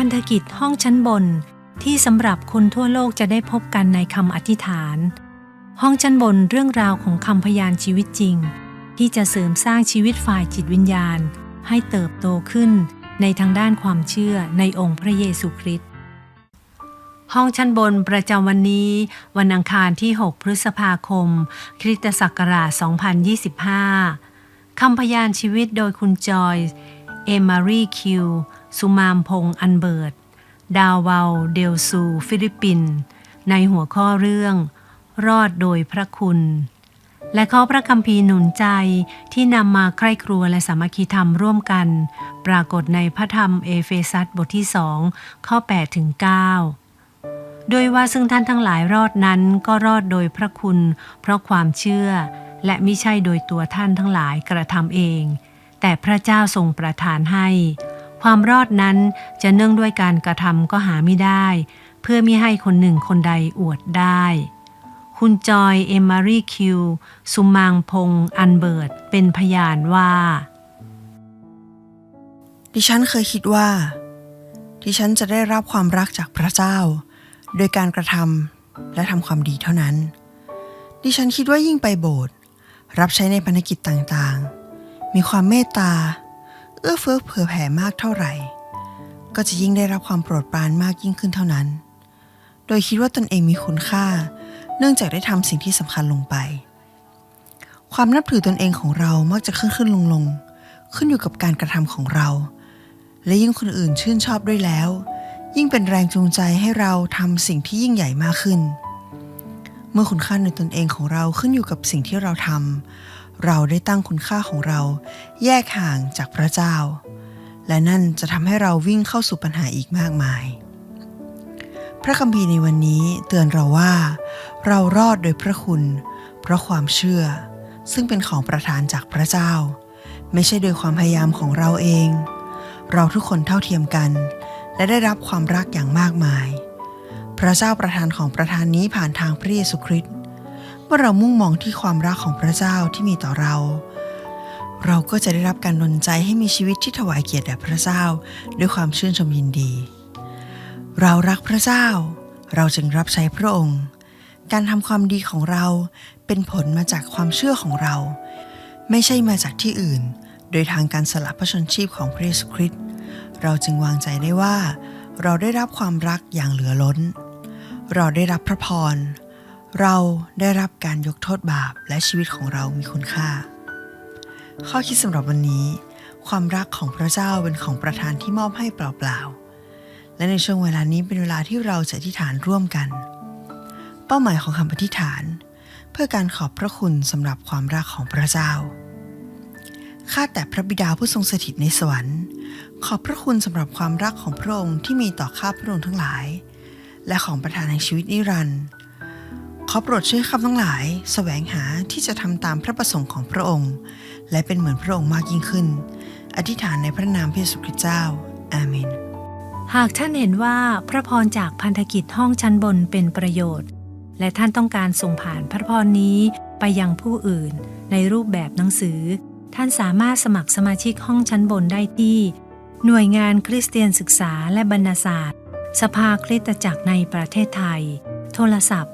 พันธกิจห้องชั้นบน ที่สำหรับคนทั่วโลกจะได้พบกันในคำอธิษฐาน ห้องชั้นบนเรื่องราวของคำพยานชีวิตจริง ที่จะเสริมสร้างชีวิตฝ่ายจิตวิญญาณ ให้เติบโตขึ้นในทางด้านความเชื่อในองค์พระเยซูคริสต์ห้องชั้นบนประจำวันนี้ วันอังคารที่ 6 พฤษภาคม คริสตศักราช 2025 คำพยานชีวิตโดยคุณจอย เอมารีคิว สุมามพงอันเบิร์ตดาวเวาเดลซู ฟิลิปปิน ในหัวข้อเรื่อง รอดโดยพระคุณ และข้อพระคัมภีร์หนุนใจที่นำมาใคร่ครัวและสามัคคีธรรมร่วมกัน ปรากฏในพระธรรมเอเฟซัสบทที่สองข้อ8ถึง9โดยว่าซึ่งท่านทั้งหลายรอดนั้นก็รอดโดยพระคุณ เพราะความเชื่อ และมิใช่โดยตัวท่านทั้งหลายกระทำเอง แต่พระเจ้าทรงประทานให้ ความรอดนั้นจะเนื่องด้วยการกระทำก็หาไม่ได้ เพื่อมิให้คนหนึ่งคนใดอวดได้ คุณจอยเอมมารีคิว สุมางพงอันเบิร์ตเป็นพยานว่า ดิฉันเคยคิดว่า ดิฉันจะได้รับความรักจากพระเจ้า โดยการกระทำและทำความดีเท่านั้น ดิฉันคิดว่ายิ่งไปโบสถ์รับใช้ในภารกิจต่างๆ มีความเมตตา เอื้อเฟื้อเผื่อแผ่มากเท่าไหร่ ก็จะยิ่งได้รับความโปรดปรานมากยิ่งขึ้นเท่านั้น โดยคิดว่าตนเองมีคุณค่า เนื่องจากได้ทำสิ่งที่สำคัญลงไป ความนับถือตนเองของเรามักจะขึ้นขึ้นลงลงขึ้นอยู่กับการกระทำของเรา และยิ่งคนอื่นชื่นชอบด้วยแล้ว ยิ่งเป็นแรงจูงใจให้เราทำสิ่งที่ยิ่งใหญ่มากขึ้น เมื่อคุณค่าในตนเองของเราขึ้นอยู่กับสิ่งที่เราทำ เราได้ตั้งคุณค่าของเรา แยกห่างจากพระเจ้า และนั่นจะทำให้เราวิ่งเข้าสู่ปัญหาอีกมากมาย พระคัมภีร์ในวันนี้เตือนเราว่า เรารอดโดยพระคุณ เพราะความเชื่อ ซึ่งเป็นของประทานจากพระเจ้า ไม่ใช่โดยความพยายามของเราเอง เราทุกคนเท่าเทียมกัน และได้รับความรักอย่างมากมาย พระเจ้าประทานของประทานนี้ผ่านทางพระเยซูคริสต์ เมื่อเรามุ่งมองที่ความรักของพระเจ้าที่มีต่อเรา เราก็จะได้รับการดลใจให้มีชีวิตที่ถวายเกียรติแด่พระเจ้า ด้วยความชื่นชมยินดี เรารักพระเจ้า เราจึงรับใช้พระองค์ การทำความดีของเราเป็นผลมาจากความเชื่อของเรา ไม่ใช่มาจากที่อื่น โดยทางการสละพระชนชีพของพระเยซูคริสต์เราจึงวางใจได้ว่า เราได้รับความรักอย่างเหลือล้น เราได้รับพระพร เราได้รับการยกโทษบาปและชีวิตของเรามีคุณค่า ข้อคิดสำหรับวันนี้ ความรักของพระเจ้าเป็นของประทานที่มอบให้เปล่าๆ และในช่วงเวลานี้เป็นเวลาที่เราจะอธิษฐานร่วมกัน เป้าหมายของคำอธิษฐาน เพื่อการขอบพระคุณสำหรับความรักของพระเจ้า ข้าแต่พระบิดาผู้ทรงสถิตในสวรรค์ ขอบพระคุณสำหรับความรักของพระองค์ที่มีต่อข้าพระองค์ทั้งหลาย และของประทานในชีวิตนิรันดร์ อโปรดช่วยข้าทั้งหลายแสวงหาที่จะทำตามพระประสงค์ของพระองค์ และเป็นเหมือนพระองค์มากยิ่งขึ้น อธิษฐานในพระนามพระเยซูคริสต์เจ้า อาเมน หากท่านเห็นว่าพระพรจากพันธกิจห้องชั้นบนเป็นประโยชน์ และท่านต้องการส่งผ่านพระพรนี้ไปยังผู้อื่น ในรูปแบบหนังสือ ท่านสามารถสมัครสมาชิกห้องชั้นบนได้ที่ หน่วยงานคริสเตียนศึกษาและบรรณศาสตร์ สภาคริสตจักรในประเทศไทย โทรศัพท์